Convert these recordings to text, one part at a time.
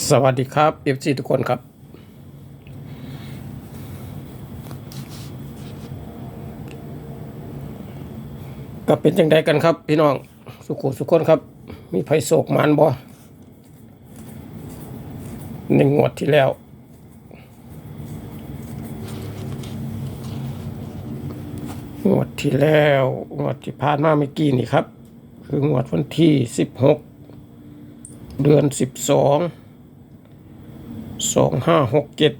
สวัสดีครับเอฟซีทุกคนครับ ก็เป็นจังไดกันครับ พี่น้องสุขุสุขคนครับ มีไผโศกมันบ่ในงวดที่แล้ว งวดที่แล้ว งวดที่ผ่านมาเมื่อกี้นี่ครับ คืองวดวันที่สิบหกเดือนสิบ สองห้าหกเจ็ด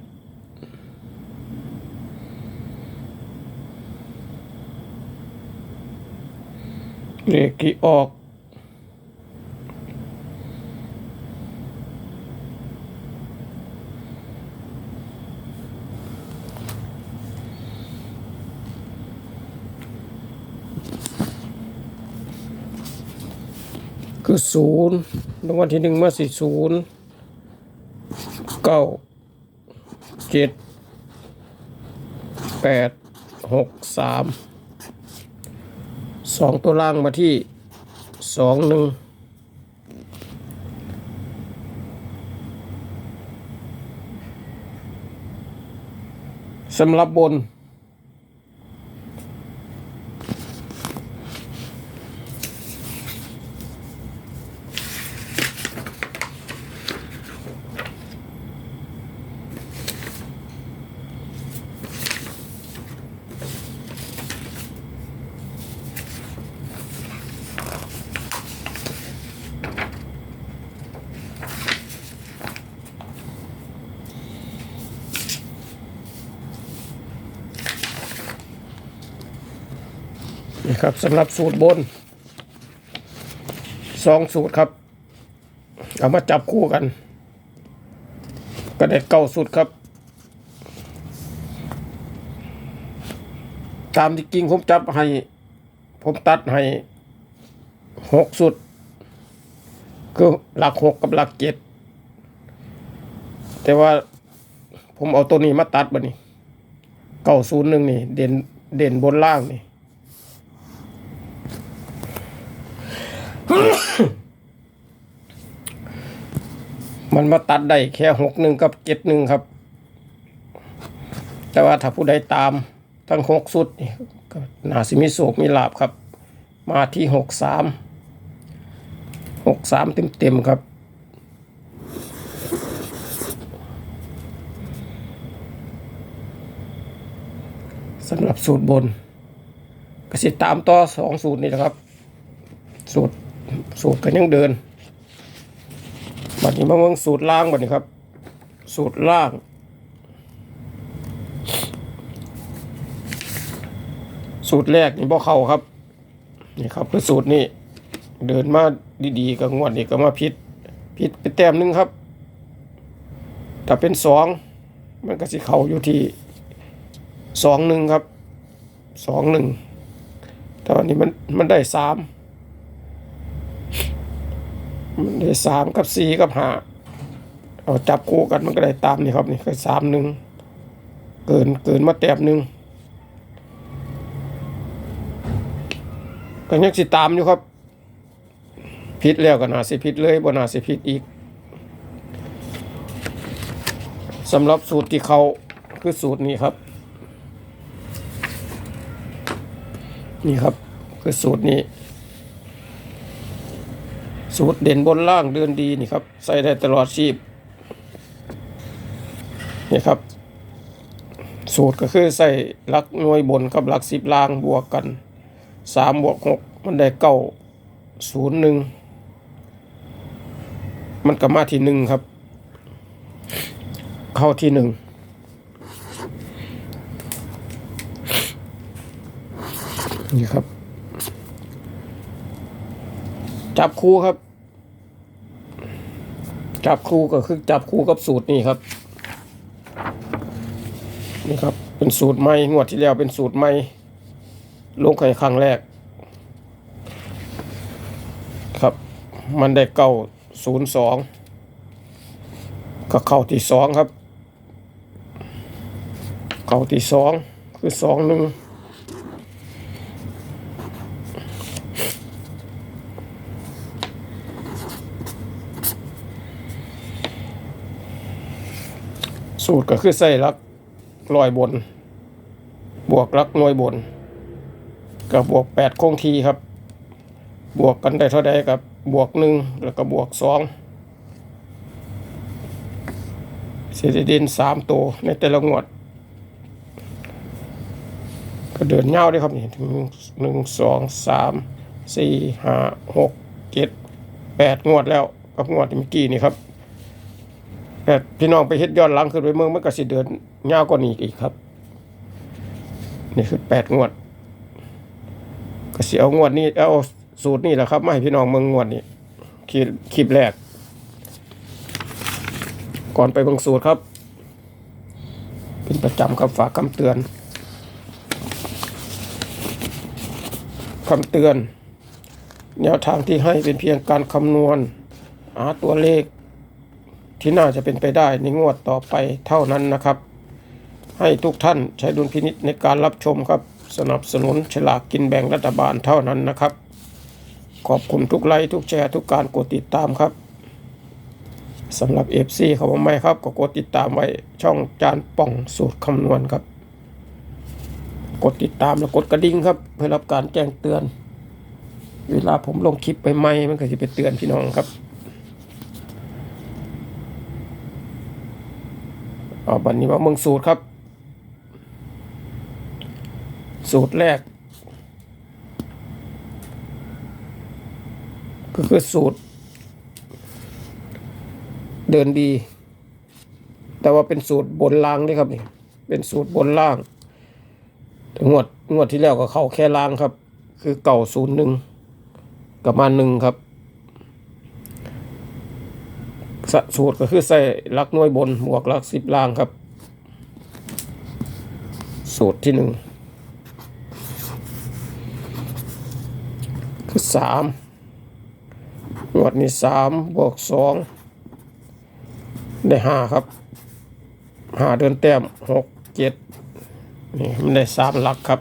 เลขที่ออกคือศูนย์รางวัลที่หนึ่งเมาสี่ศูนย์ เก้าเจ็ดแปดหกสามสองตัวล่างมาที่สองหนึ่งสำหรับบน ครับสำหรับสูตรบนสองสูตรครับ เอามาจับคู่กัน ก็ได้เก้าสูตรครับ ตามที่จริงผมจับให้ ผมตัดให้หกสุดคือหลักหกกับหลักเจ็ดแต่ว่าผมเอาตัวนี้มาตัดบ่นี่เก้าศูนย์หนึ่งนี่ เด่นเด่นบนล่างนี่ มันมาตัดได้แค่หกหนึ่งกับเจ็ดหนึ่งครับ แต่ว่าถ้าผู้ใดตามทั้งหกสุดนี่ก็น่าสิมีโศกมีลาบครับ มาที่หกสามหกสามเต็มเต็มครับ สำหรับสูตรบน ก็สิตามต่อสองสูตรนี่แหละครับ สูตร สูตรก็ยังเดินบัดนี้มาเบิ่งสูตรล่างบัดนี้ครับ สูตรล่าง สูตรแรกนี่บ่เข้าครับนี่ครับคือสูตรนี้เดินมาดีๆกับงวดนี้ก็มาผิดผิดไปแต้มนึงครับถ้าเป็นสองมันก็สิเข้าอยู่ที่สองหนึ่งครับสองหนึ่งแต่วันนี้มันมันได้สาม มันได้สามกับสี่กับห้าเอาจับคู่กันมันก็ได้ตามนี่ครับนี่คือสามหนึ่งเกินเกินมาแต้มหนึ่งก็ยังสิตามอยู่ครับผิดแล้วก็น่าสิผิดเลยบ่น่าสิผิดอีกสำหรับสูตรที่เขาคือสูตรนี้ครับ นี่ครับ คือสูตรนี้ สูตรเด่นบนล่างเดินดีนี่ครับ ใส่ได้ตลอดชีพนี่ครับ สูตรก็คือใส่ลักหน่วยบนกับลักสิบล่างบวกกันสามบวกหกมันได้เก้าศูนย์หนึ่งมันก็มาที่หนึ่งครับ เข้าที่หนึ่งนี่ครับ จับคู่ครับ จับคู่ก็คือจับคู่กับสูตรนี่ครับ นี่ครับ เป็นสูตรใหม่งวดที่แล้วเป็นสูตรใหม่ลงไข่ครั้งแรก ครับ มันได้เก้าศูนย์สองก็เข้าที่สองครับ เข้าที่สองคือสองหนึ่ง สูตรก็คือใส่ลักลอยบน บวกลักหน่วยบน กับบวกแปดคงทีครับ บวกกันได้เท่าใดกับบวกหนึ่งแล้วก็บวกสองเศษดินสามตัวในแต่ละงวด ก็เดินเงาด้วยครับนี่ถึงหนึ่งสองสามสี่ห้าหกเจ็ดแปดงวดแล้วกับงวดเมื่อกี้นี่ครับ แต่พี่น้องไปเฮ็ดย้อนหลังขึ้นไปเมืองมันก็สิเดินเงาวกว่านี้อีกครับ นี่คือแปดงวด ก็สิเอางวดนี้เอาสูตรนี่แหละครับมาให้พี่น้องเมืองงวดนี้คลิปคลิปแรก ก่อนไปเบิ่งสูตรครับ เป็นประจำครับฝากคำเตือนคำเตือน แนวทางที่ให้เป็นเพียงการคำนวณหาตัวเลข ที่น่าจะเป็นไปได้ในงวดต่อไปเท่านั้นนะครับ ให้ทุกท่านใช้ดุลพินิษในการรับชมครับ สนับสนุนฉลากกินแบ่งรัฐบาลเท่านั้นนะครับ ขอบคุณทุกไลค์ทุกแชร์ทุกการกดติดตามครับสำหรับ FC เขาบอกไม่ครับก็กดติดตามไว้ช่องจานป่องสูตรคำนวณครับ กดติดตามแล้วกดกระดิ่งครับ เพื่อรับการแจ้งเตือน เวลาผมลงคลิปไปใหม่มันก็จะไปเตือนพี่น้องครับ เอาบันนี้มาเมืองสูตรครับ สูตรแรก ก็คือสูตร เดินดี แต่ว่าเป็นสูตรบนล่างนี่ครับนี่เป็นสูตรบนล่างงวดงวดที่แล้วก็เข้าแค่ล่างครับ คือเก่าศูนย์หนึ่งกับมาหนึ่งครับ สสูตรก็คือใส่ลักน่วยบนบวกลักสิบล่างครับ สูตรที่หนึ่งคือสามงวดนี้สามบวกสองได้ห้าครับห้าเดินแต้มหกเจ็ดนี่มันได้สามหลักครับ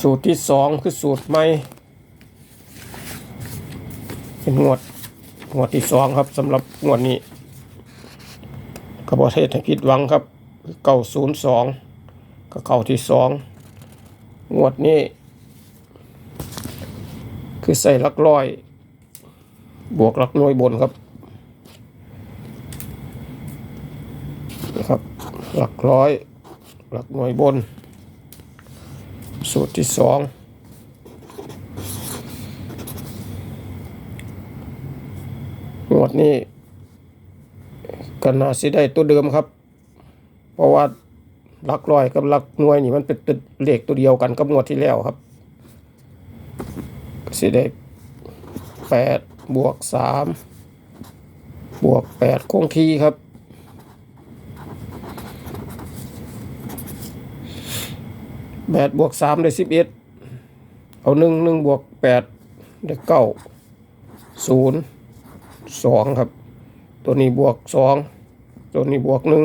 สูตรที่สองคือสูตรใหม่เป็นงวด งวดที่สองครับสำหรับงวดนี้กระบอกเทศให้ผิดหวังครับเก้าศูนย์สองก็เก้าที่สองงวดนี้ คือใส่ลักร้อย บวกลักน่วยบนครับนะครับหลักร้อย หลักหน่วยบน สูตรที่สอง วดนี้ก็น่าสิได้ตัวเดิมครับ เพราะว่าหลักร้อยกับหลักหน่วยนี่มันเป็นตัวเลขตัวเดียวกันกับงวดที่แล้วครับ สิได้แปดบวกสามบวกแปดคงที่ครับแปดบวกสามได้สิบเอ็ดเอาหนึ่งหนึ่งบวกแปดได้เก้าศูนย์ สองครับ ตัวนี้บวกสองตัวนี้บวกหนึ่ง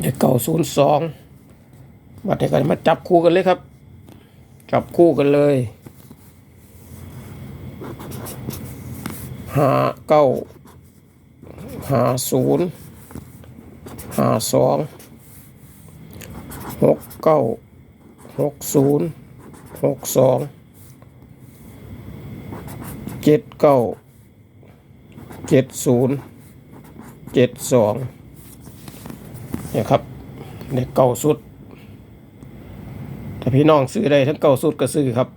ได้เก้าศูนย์สองบัดนี้ก็มาจับคู่กันเลยครับ จับคู่กันเลยห้าเก้าห้าศูนย์ห้าสองหกเก้าหกศูนย์หกสอง เก้าเจ็ดศูนย์เจ็ดสองเนี่ยครับเด็กเก่าสุดแต่พี่น้องซื้อได้ทั้งเก่าสุดก็ซื้อครับ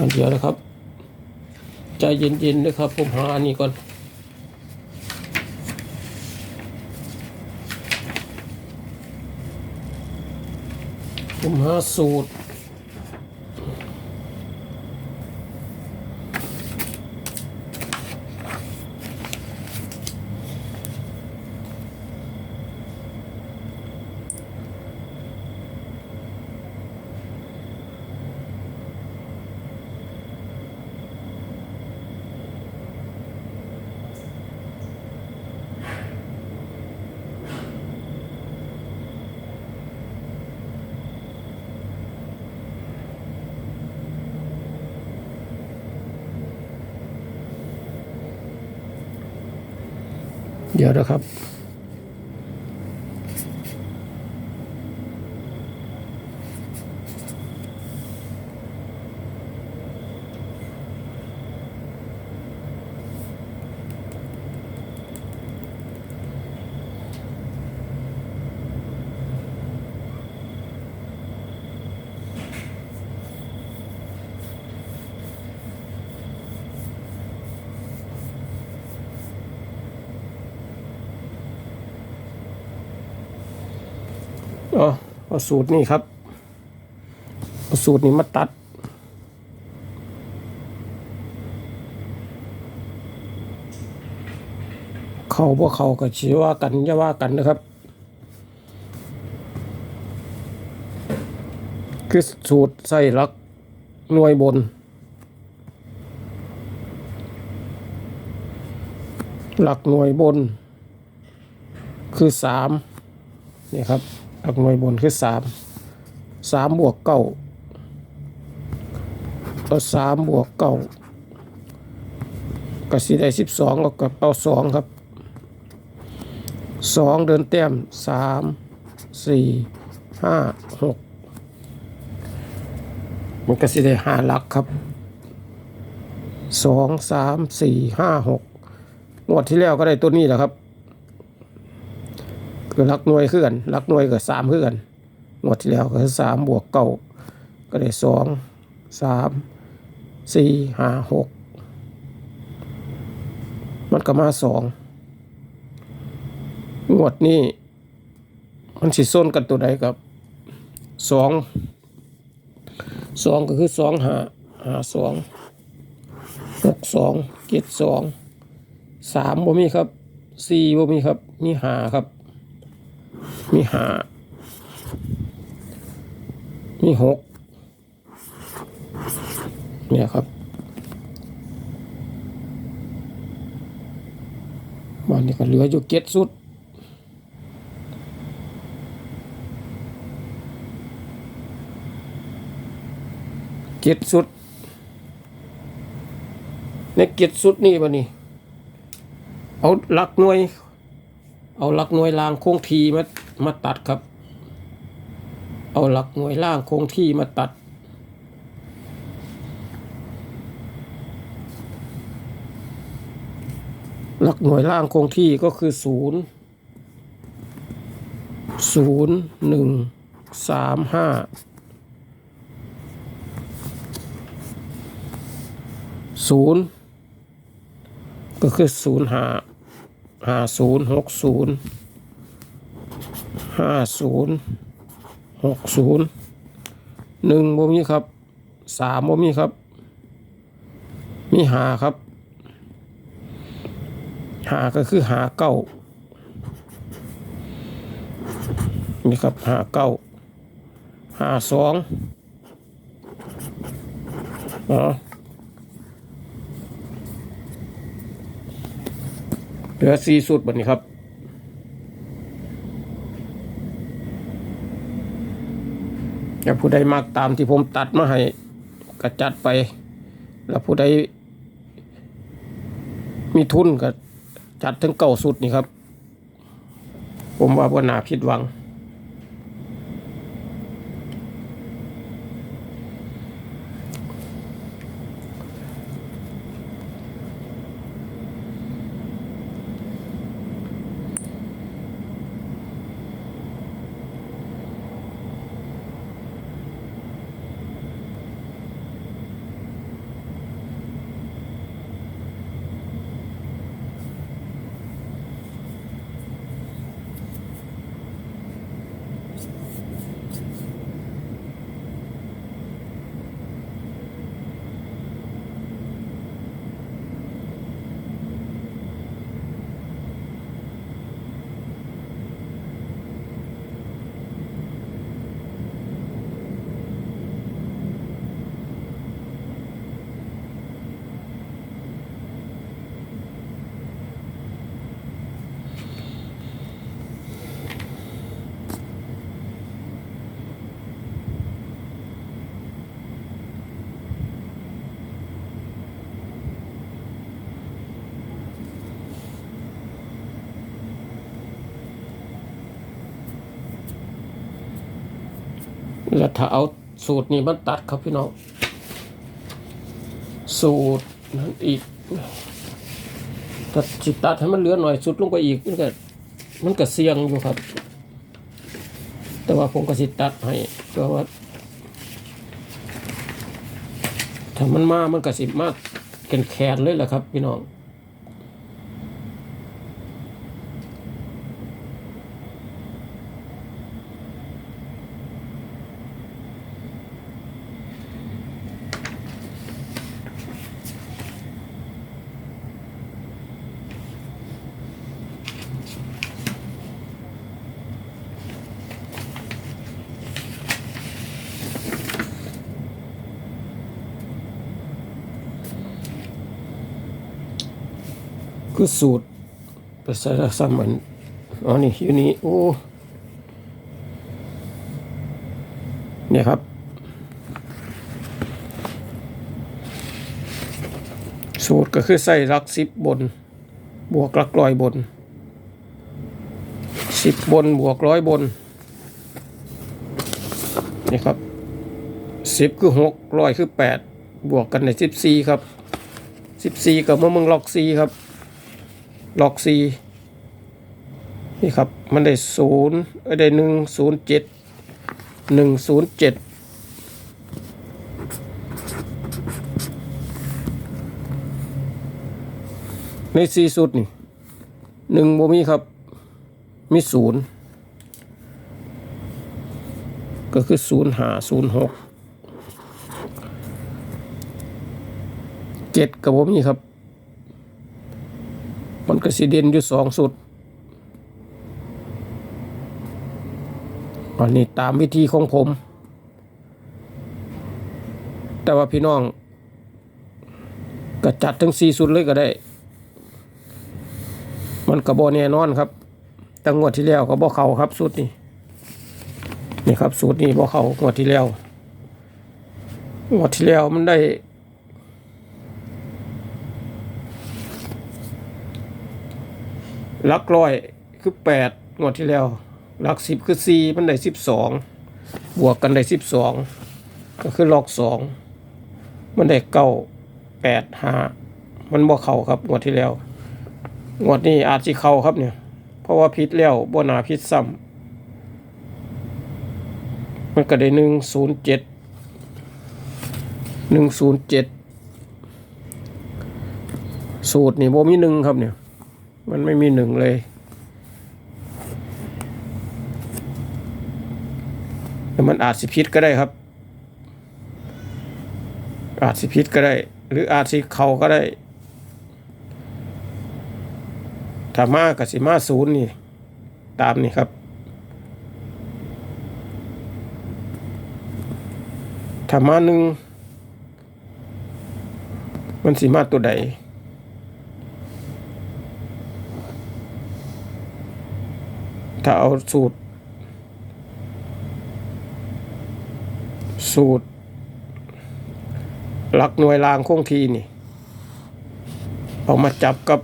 อ่นเดี๋ยวนะครับ ใจเย็นๆนะครับ ผมหาอันนี้ก่อน ผมหาสูตร เดี๋ยวนะครับ อ๋อเอาสูตรนี่ครับเอาสูตรนี้มาตัด เขาพวกเขาก็ชี้ว่ากันอย่าว่ากันนะครับ คือสูตรใส่หลักหน่วยบน หลักหน่วยบน คือสามนี่ครับ หลักหน่วยบนคือสามสามบวกเก้าเอาสามบวกเก้าก็สิได้สิบสองเอากับเอาสองครับสองเดินแต้มสามสี่ห้าหกมันก็สิได้ห้าหลักครับสองสามสี่ห้าหกงวดที่แล้วก็ได้ตัวนี้แหละครับ คือหลักหน่วยคือกันหลักหน่วยกับสามคือกันงวดที่แล้วก็สามบวกเก้าก็ได้สองสามสี่ห้าหกมันก็มาสองงวดนี้มันสิส้นกันตัวใดกับสองสองก็คือสองหาหาสองหกสองเจ็ดสองสามบ่มีครับสี่บ่มีครับมีหาครับ มีหามีหกเนี่ยครับวันนี้ก็เหลืออยู่เก็ดสุดเก็ดสุดในเก็ดสุดนี่วันนี้ เอาหลักหน่วย เอาหลักหน่วยลางโค้งทีมา มาตัดครับ เอาหลักหน่วยล่างคงที่มาตัด หลักหน่วยล่างคงที่ก็คือศูนย์ศูนย์หนึ่งสามห้าศูนย์ก็คือศูนย์ห้าห้าศูนย์หกศูนย์ ห้าศูนย์หกศูนย์หนึ่งบ่มีครับสามบ่มีครับ มีหาครับหาก็คือหาเก้านี่ครับหาเก้าหาสองอ๋อเหลือสี่สุดบัดนี้ครับ ถ้าผู้ใดมากตามที่ผมตัดมาให้ก็จัดไป แล้วผู้ใดมีทุนก็จัดถึงเก่าสุดนี่ครับ ผมว่าว่านาผิดหวัง แล้วถ้าเอาสูตรนี้มันตัดครับพี่น้อง สูตรนั้นอีกถ้าจิตตัดให้มันเหลือหน่อยสุดลงไปอีกมันก็มันก็เสี่ยงอยู่ครับ แต่ว่าผมก็สิตัดให้เพราะว่าถ้ามันมามันก็สิมากแขนแขนเลยแหละครับ พี่น้อง คือสูตรไปใส่ซ้ำเหมือนอ๋อนี่อยู่นี่โอ้เนี่ยครับ สูตรก็คือใส่รักสิบบน บวกรักร้อยบนสิบบนบวกร้อยบนนี่ครับสิบคือหกร้อยคือแปดบวกกันในสิบสี่ครับสิบสี่กับมะมึงล็อกสี่ครับ หลอกซีนี่ครับ มันได้ศูนย์ได้หนึ่งศูนย์เจ็ดหนึ่งศูนย์เจ็ดในสี่สุดนี่หนึ่งโมมีครับ มีศูนย์ก็คือศูนย์หาศูนย์หกเจ็ดกับโมมีครับ มันก็สิเด่นอยู่สองสุดอันนี้ตามวิธีของผม แต่ว่าพี่น้องก็จัดทั้งสี่สุดเลยก็ได้ มันกระบอแน่นอนครับตั้งงวดที่แล้วก็บ่เขาครับสุดนี้นี่ครับสูตรนี้บ่เขางวดที่แล้วงวดที่แล้วมันได้ ลักร้อยคือแปดงวดที่แล้วลักสิบคือสี่มันได้สิบสองบวกกันได้สิบสองก็คือลอกสองมันได้เก้าแปดห้ามันบ่เข้าครับงวดที่แล้วงวดนี้อาจสิเข้าครับเนี่ย เพราะว่าพิษแล้วบ่นาพิษซ้ำมันก็ได้หนึ่งศูนย์เจ็ดหนึ่งศูนย์เจ็ดสูตรนี่บ่มีหนึ่งครับเนี่ย มันไม่มีหนึ่งเลย แต่มันอาจสิพิษก็ได้ครับ อาจสิพิษก็ได้ หรืออาจสิเขาก็ได้ถ้ามากับสิมาศูนย์นี่ ตามนี่ครับ ถ้ามาหนึ่งมันสิมาตัวใด ถ้าเอาสูตร สูตร หลักหน่วยรางคงทีนี่ เอามาจับกับ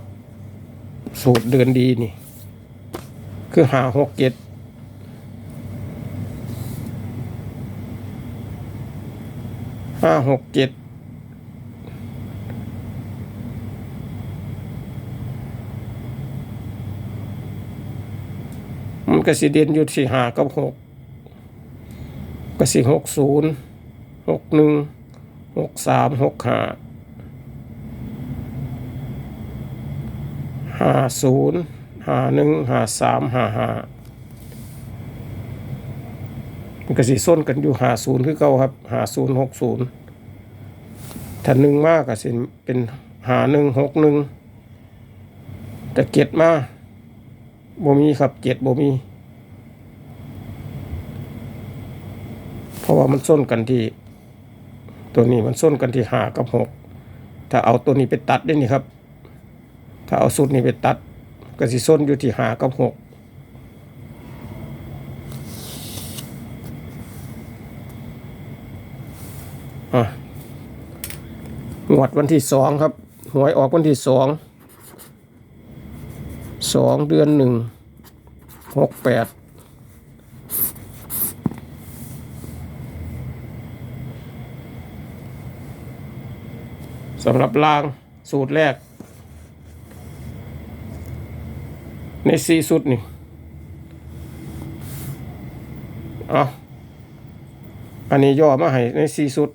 สูตรเดือนดีนี่ คือหาหกเจ็ดห้าหกเจ็ด ก็สิเด่นอยู่ที่หากับหกก็สิหกศูนย์หกหนึ่งหกสามหกห้าห้าศูนย์ห้าหนึ่งห้าสามห้าห้ามันก็สิส้นกันอยู่ห้าศูนย์คือเก่าครับห้าศูนย์หกศูนย์ถ้าหนึ่งมากก็สิเป็นหาหนึ่งหกหนึ่งแต่เจ็ดมาบ่มีครับเจ็ดบ่มี เพ ราะว่ามันส้นกันที่ ตัวนี้มันส้นกันที่หากับหกถ้าเอาตัวนี้ไปตัดได้นี่ครับ ถ้าเอาสูตรนี้ไปตัด ก็สิส้นอยู่ที่หากับหกอะงวดวันที่สองครับ หวยออกวันที่สองสองเดือนหนึ่งหกแปด สำหรับรางสูตรแรก ในสี่สุดนี่เอาอันนี้ย่อมาให้ในสี่สุด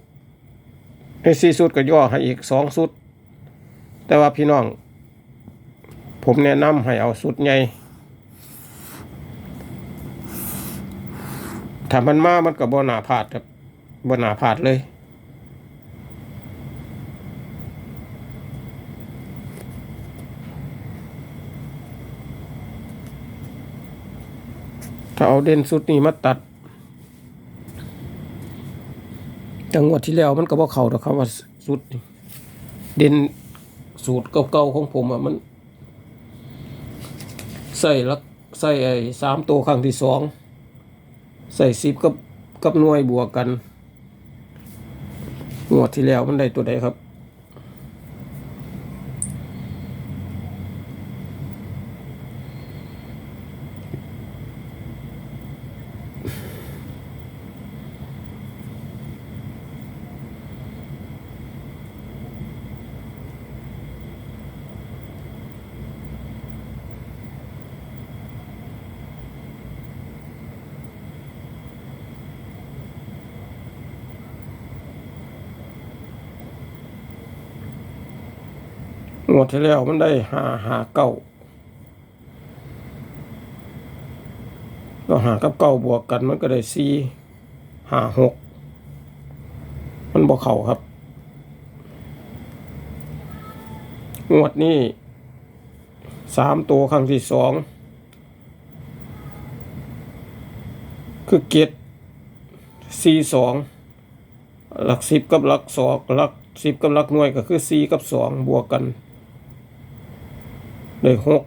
ในสี่สุดก็ย่อให้อีกสองสุดแต่ว่าพี่น้อง ผมแนะนำให้เอาสุดใหญ่ถ้ามันมามันก็บ่หนาพลาดครับบ่หนาพลาดเลย ถ้า เด่นสุดนี้มาตัดจังหวดที่แล้วมันก็บ่เข้าดอกครับว่าสุดเด่นสูตรเก่าๆของผมอะมันใส่ลักใส่ไอ้สามตัวครั้งที่สองใส่สิบกับกับหน่วยบวกกันงวดที่แล้วมันได้ตัวใดครับ ที่แล้วมันได้หาหาเก้าก็หากับเก้าบวกกันมันก็ได้สี่หาหกมันบอกเข่าครับ งวดนี้สามตัวครั้งที่สองคือเกียรสี่สองหลักสิบกับหลักสองหลักสิบกับหลักหน่วยก็คือสี่กับสองบวกกัน ได้หก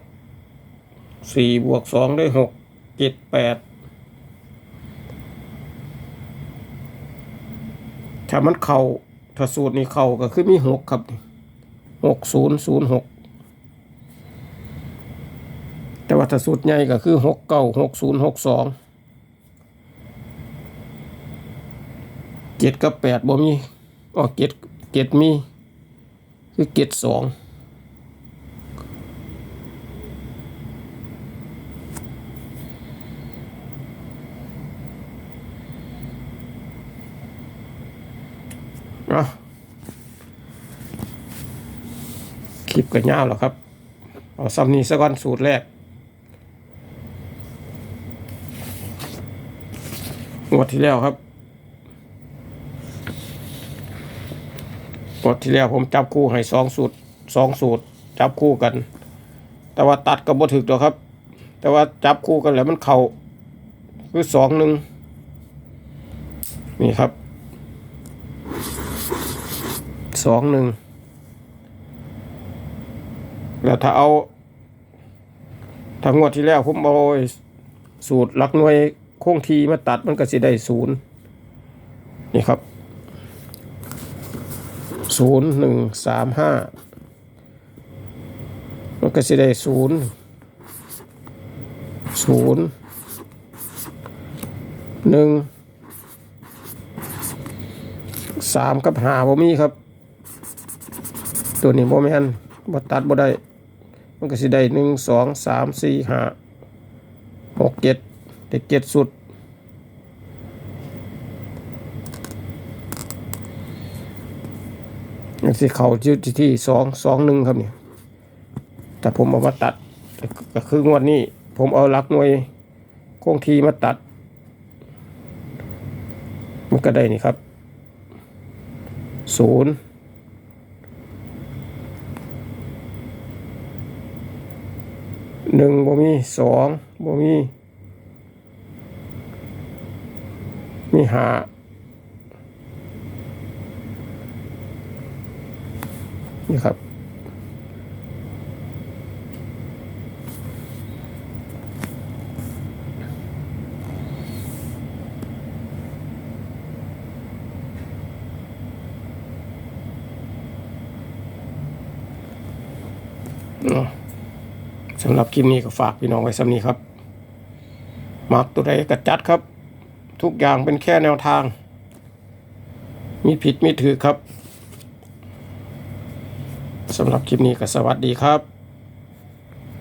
สี่บวกสองได้หกเจ็ดแปดถ้ามันเข่าถ้าสูตรนี้เข่าก็คือมีหกครับหกศูนย์ศูนย์หกแต่ว่าถ้าสูตรใหญ่ก็คือหกเก้าหกศูนย์หกสองเจ็ดกับแปดบ่มีอ๋อเจ็ดเจ็ดมี คือเจ็ดสอง อะคลิปก็ยาวแล้วครับ เอาซ้ำนี้สักก่อนสูตรแรกงวดที่แล้วครับงวดที่แล้วผมจับคู่ให้สองสูตรสองสูตร จับคู่กัน แต่ว่าตัดก็บ่ถึกหรอกครับ แต่ว่าจับคู่กันแล้วมันเข่าคือสองหนึ่งนี่ครับ สองหนึ่งแล้วถ้าเอาถ้างวดที่แล้วผมเอาสูตรหลักหน่วยคงทีมาตัดมันก็สิได้ศูนย์นี่ครับศูนย์หนึ่งสามห้ามันก็สิได้ศูนย์ศูนย์หนึ่งสามกับหาบ่มีครับ ตัวนี้บ่แม่นบ่ตัดบ่ได้ มันก็สิได้หนึ่งสองสามสี่ห้าหกเจ็ดเด็กเจ็ดสุดยังสิเขาจุดที่สองสองหนึ่งครับเนี่ยแต่ผมเอามาตัดก็คืองวดนี้ ผมเอาหลักหน่วยคงทีมาตัด มันก็ได้นี่ครับศูนย์ หนึ่งบ่มีสองบ่มี มีหานี่ครับเนาะ สำหรับคลิปนี้ก็ฝากพี่น้องไว้สำนี้ครับมักตัวใดก็จัดครับ ทุกอย่างเป็นแค่แนวทาง มีผิดมีถือครับสำหรับคลิปนี้ก็สวัสดีครับ